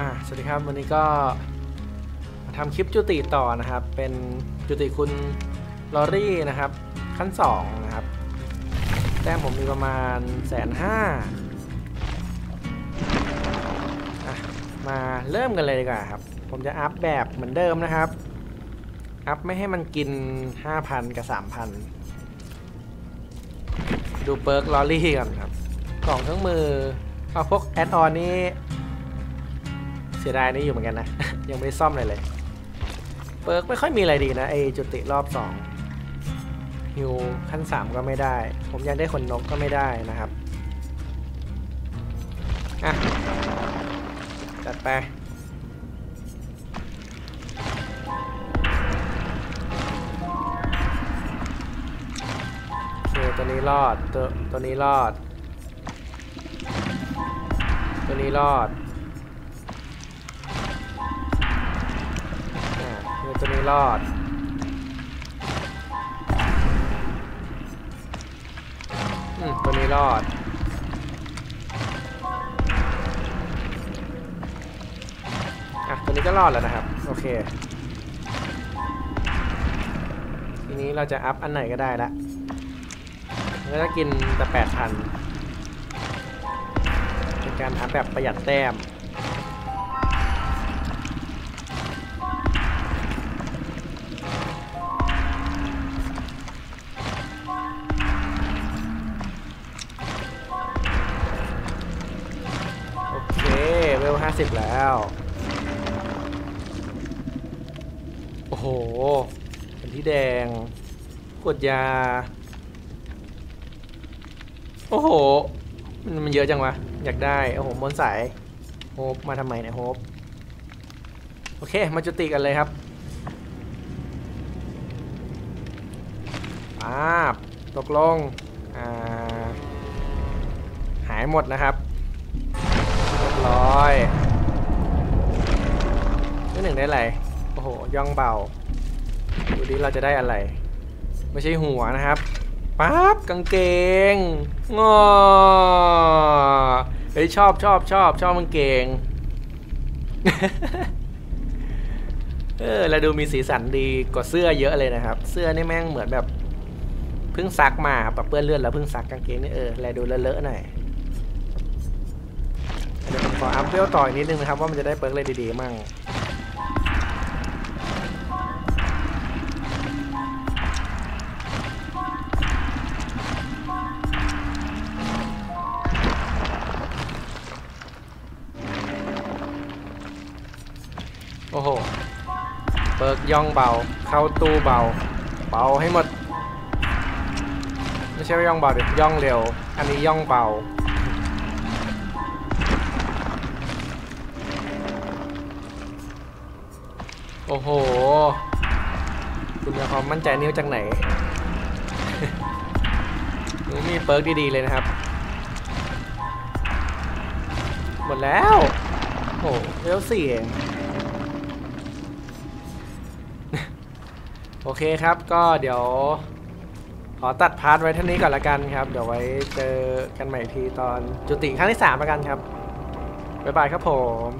อ่าสวัสดีครับวันนี้ก็มาทำคลิปจุติต่อนะครับ เป็นจุติคุณลอรี่นะครับ ขั้นสองนะครับแต้มผมมีประมาณแสนห้ามาเริ่มกันเลยดีกว่าครับ ผมจะอัพแบบเหมือนเดิมนะครับ อัพไม่ให้มันกิน 5,000 กับ 3,000 ดูเปิร์กลอรี่ก่อนครับกล่องเครื่องมือเอาพวกแอดออนนี้ สียดายนี่อยู่เหมือนกันนะ ยังไม่ได้ซ่อมเลยเลย เปิร์กไม่ค่อยมีอะไรดีนะไอจุติรอบ2ฮิวขั้น 3 ก็ไม่ได้ ผมยังได้ขนนกก็ไม่ได้นะครับอะจัดไปโอเคตัวนี้รอด ตัวตัวนี้รอด ตัวนี้รอด รอด อืมตัวนี้รอด อะ ตัวนี้ก็รอดแล้วนะครับ โอเค ทีนี้เราจะอัพอันไหนก็ได้ละก็จะกินแต่แปดพันเป็นการอัพแบบประหยัดแต้ม สิบแล้ว โอ้โหเป็นที่แดงกดยา โอ้โห มันมันเยอะจังวะ อยากได้ โอ้โหบนสายโฮปมาทำไมเนี่ยโฮปโอเค มาจุติกันเลยครับป้าบตกลง อ่า หายหมดนะครับ เรียบร้อย งได้อะไร โอ้โห ย่องเบา ดูดิเราจะได้อะไร ไม่ใช่หัวนะครับ ปั๊บ กางเกงงอเฮ้ยชอบชอบชอบชอบกางเกง เออแล้วดูมีสีสันดีกว่าเสื้อเยอะเลยนะครับ เสื้อนี่แม่งเหมือนแบบเพิ่งซักมาแบบเปื้อนเลือดแล้วเพิ่งซักกางเกงนี่เออแลดูเลอะๆหน่อยเดี๋ยวผมขออัพเวลต่ออีกนิดนึงนะครับว่ามันจะได้เปิร์กอะไรดีๆมั่ง โอ้โห เปิกย่องเบา เข้าตู้เบา เบาให้หมด ไม่ใช่ว่าย่องเบาเดี๋ยวย่องเร็ว อันนี้ย่องเบา โอ้โห คุณมีความมั่นใจนิ้วจากไหนหนูมีเปิร์กดีๆเลยนะครับ หมดแล้ว โอ้โหเวลสี่เอง โอเคครับก็เดี๋ยว ขอตัดพาร์ทไว้เท่านี้ก่อนละกันครับ เดี๋ยวไว้เจอกันใหม่ทีตอนจุติครั้งที่3ละกันครับ บ๊ายบายครับผม